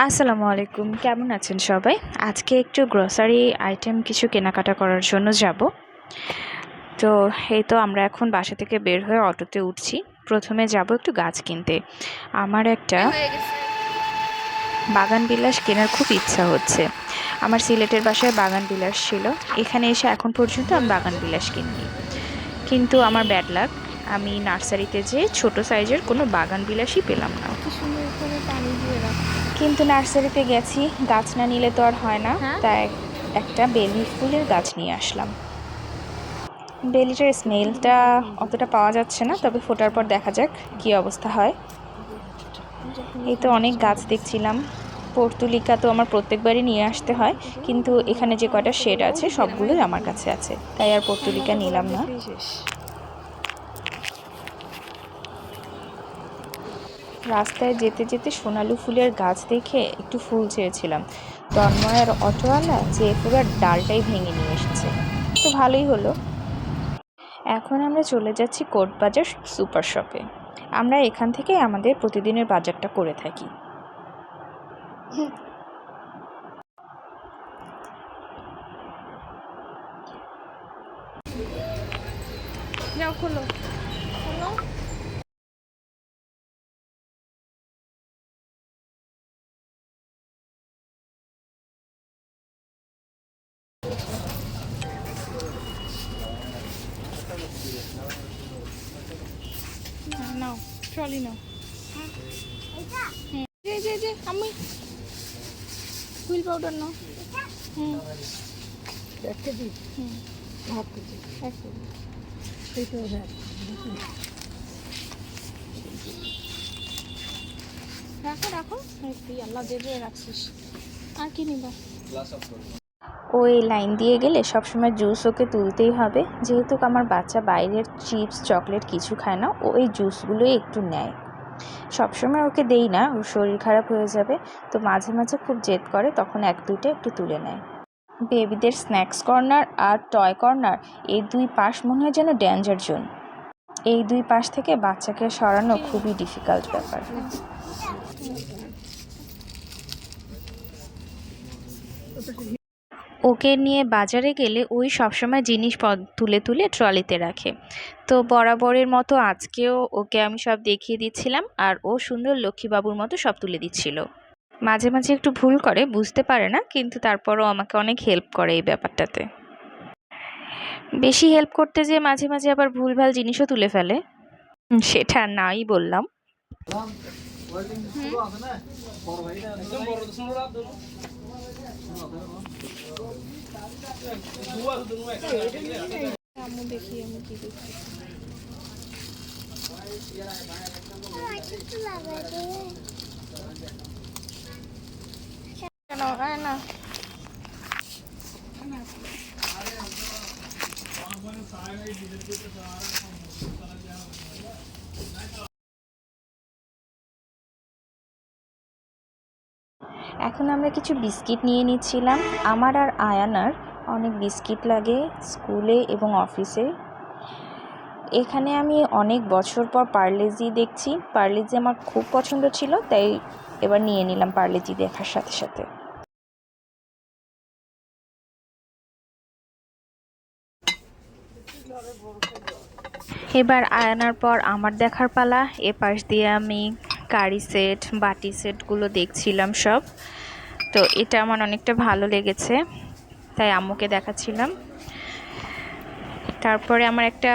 আসসালামু আলাইকুম। কেমন আছেন সবাই? আজকে একটু গ্রসারি আইটেম কিছু কেনাকাটা করার জন্য যাব। তো এই তো আমরা এখন বাসা থেকে বের হয়ে অটোতে উঠছি। প্রথমে যাব একটু গাছ কিনতে। আমার একটা বাগান বিলাস কেনার খুব ইচ্ছা হচ্ছে। আমার সিলেটের বাসায় বাগান বিলাস ছিল। এখানে এসে এখন পর্যন্ত আমি বাগান বিলাস কিনিনি। কিন্তু আমার ব্যাড লাক আমি নার্সারিতে যেয়ে ছোট সাইজের কোনো বাগান বিলাসই পেলাম না কি সুন্দর করে পানি দিয়ে রাখা কিন্তু নার্সারিতে গেছি গাছ না নিলে তো আর হয় না। হ্যাঁ? তাই একটা বেলি ফুলের গাছ নিয়ে আসলাম। বেলিটার স্মেলটা অতটা পাওয়া যাচ্ছে না তবে ফোটার পর দেখা যাক কি অবস্থা হয়। এই তো অনেক গাছ দেখছিলাম। পর্তুলিকা তো আমার প্রত্যেকবারই নিয়ে আসতে হয় কিন্তু এখানে যে কয়টা শেড আছে সবগুলোই আমার কাছে আছে। তাই আর পর্তুলিকা নিলাম না। রাস্তায় যেতে যেতে সোনালু ফুলের গাছ দেখে একটু ফুল চেয়েছিলাম তন্ময়ের অটোওয়ালা যে পুরো ডালটাই ভেঙে নিয়ে এসেছে। তো ভালোই হলো। এখন আমরা চলে যাচ্ছি কোর্ট বাজার সুপার শপে। আমরা এখান থেকে আমাদের প্রতিদিনের বাজারটা করে থাকি। যাও নাও ট্রলি নাও। যে যে যে আমি হুইল পাউডার নাও। হুম। এক কেজি? হুম। Half KG. এক কেজি। এইটা দেখ রাখো রাখো। আল্লাহ দেবে রাখছিস আর কি নিবা? ওই লাইন দিয়ে গেলে সবসময় জুস ওকে তুলতেই হবে। যেহেতু আমার বাচ্চা বাইরের চিপস, চকলেট কিছু খায় না, ও এই জুসগুলোই একটু নেয়। সবসময় ওকে দেই না, ওর শরীর খারাপ হয়ে যাবে, তো মাঝে মাঝে খুব জেদ করে, তখন এক দুইটা একটু তুলে নেয়। বেবিদের স্ন্যাক্স কর্নার আর টয় কর্নার, এই দুই পাশ মনে হয় যেন ড্যাঞ্জার জোন। এই দুই পাশ থেকে বাচ্চাকে সরানো খুবই ডিফিকাল্ট ব্যাপার। ওকে নিয়ে বাজারে গেলে ওই সবসময় জিনিস পদ- তুলে তুলে ট্রলিতে রাখে। তো বরাবরের মতো আজকেও ওকে আমি সব দেখিয়ে দিচ্ছিলাম আর ও সুন্দর লক্ষ্মীবাবুর মতো সব তুলে দিচ্ছিল। মাঝে মাঝে একটু ভুল করে বুঝতে পারে না কিন্তু তারপরও আমাকে অনেক হেল্প করে এই ব্যাপারটাতে। বেশি হেল্প করতে যেয়ে মাঝে মাঝে আবার ভুলভাল জিনিসও তুলে ফেলে সেটা নাই বললাম। কেন না এখন আমরা কিছু বিস্কিট নিয়ে নিচ্ছিলাম আমার আর আয়ানার। অনেক বিস্কিট লাগে স্কুলে এবং অফিসে। এখানে আমি অনেক বছর পর পার্লেজি দেখছি। পার্লেজি আমার খুব পছন্দ ছিল, তাই এবার নিয়ে নিলাম পার্লেজি দেখার সাথে সাথে। এবার আয়ানার পর আমার দেখার পালা। এ পাশ দিয়ে আমি কারি সেট, বাটি সেটগুলো দেখছিলাম সব। তো এটা আমার অনেকটা ভালো লেগেছে। তাই আম্মুকে দেখাচ্ছিলাম। তারপরে আমার একটা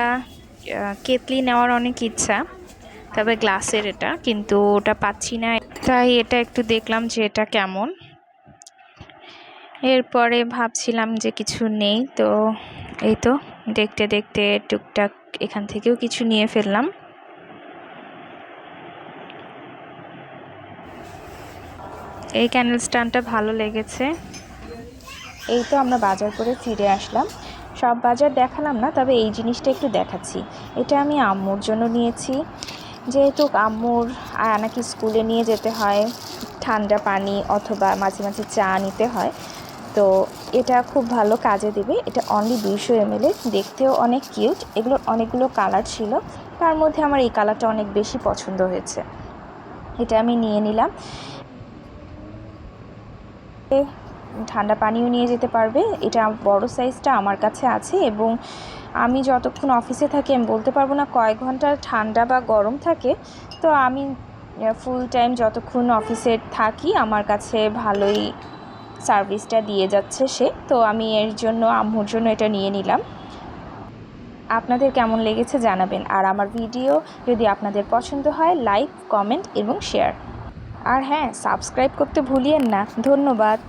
কেতলি নেওয়ার অনেক ইচ্ছা, তবে গ্লাসের এটা, কিন্তু ওটা পাচ্ছি না। তাই এটা একটু দেখলাম যে এটা কেমন। এরপরে ভাবছিলাম যে কিছু নেই, তো এই তো দেখতে দেখতে টুকটাক এখান থেকেও কিছু নিয়ে ফেললাম। এই ক্যান্ডেল স্ট্যান্ডটা ভালো লেগেছে। এই তো আমরা বাজার করে ফিরে আসলাম। সব বাজার দেখালাম না, তবে এই জিনিসটা একটু দেখাচ্ছি। এটা আমি আম্মুর জন্য নিয়েছি। যেহেতু আম্মুর আয়ানাকে স্কুলে নিয়ে যেতে হয়, ঠান্ডা পানি অথবা মাঝে মাঝে চা নিতে হয়, তো এটা খুব ভালো কাজে দেবে। এটা অনলি দুইশো এমএলের দেখতেও অনেক কিউট এগুলোর অনেকগুলো কালার ছিল। তার মধ্যে আমার এই কালারটা অনেক বেশি পছন্দ হয়েছে। এটা আমি নিয়ে নিলাম। ঠান্ডা পানিও নিয়ে যেতে পারবে। এটা বড় সাইজটা আমার কাছে আছে এবং আমি যতক্ষণ অফিসে থাকি, আমি বলতে পারব না কয়েক ঘণ্টা ঠান্ডা বা গরম থাকে। তো আমি ফুল টাইম যতক্ষণ অফিসে থাকি, আমার কাছে ভালোই সার্ভিসটা দিয়ে যাচ্ছে সে। তো আমি এর জন্য, আম্মুর জন্য এটা নিয়ে নিলাম। আপনাদের কেমন লেগেছে জানাবেন। আর আমার ভিডিও যদি আপনাদের পছন্দ হয় লাইক কমেন্ট এবং শেয়ার আর হ্যাঁ সাবস্ক্রাইব করতে ভুলিয়েন না। ধন্যবাদ।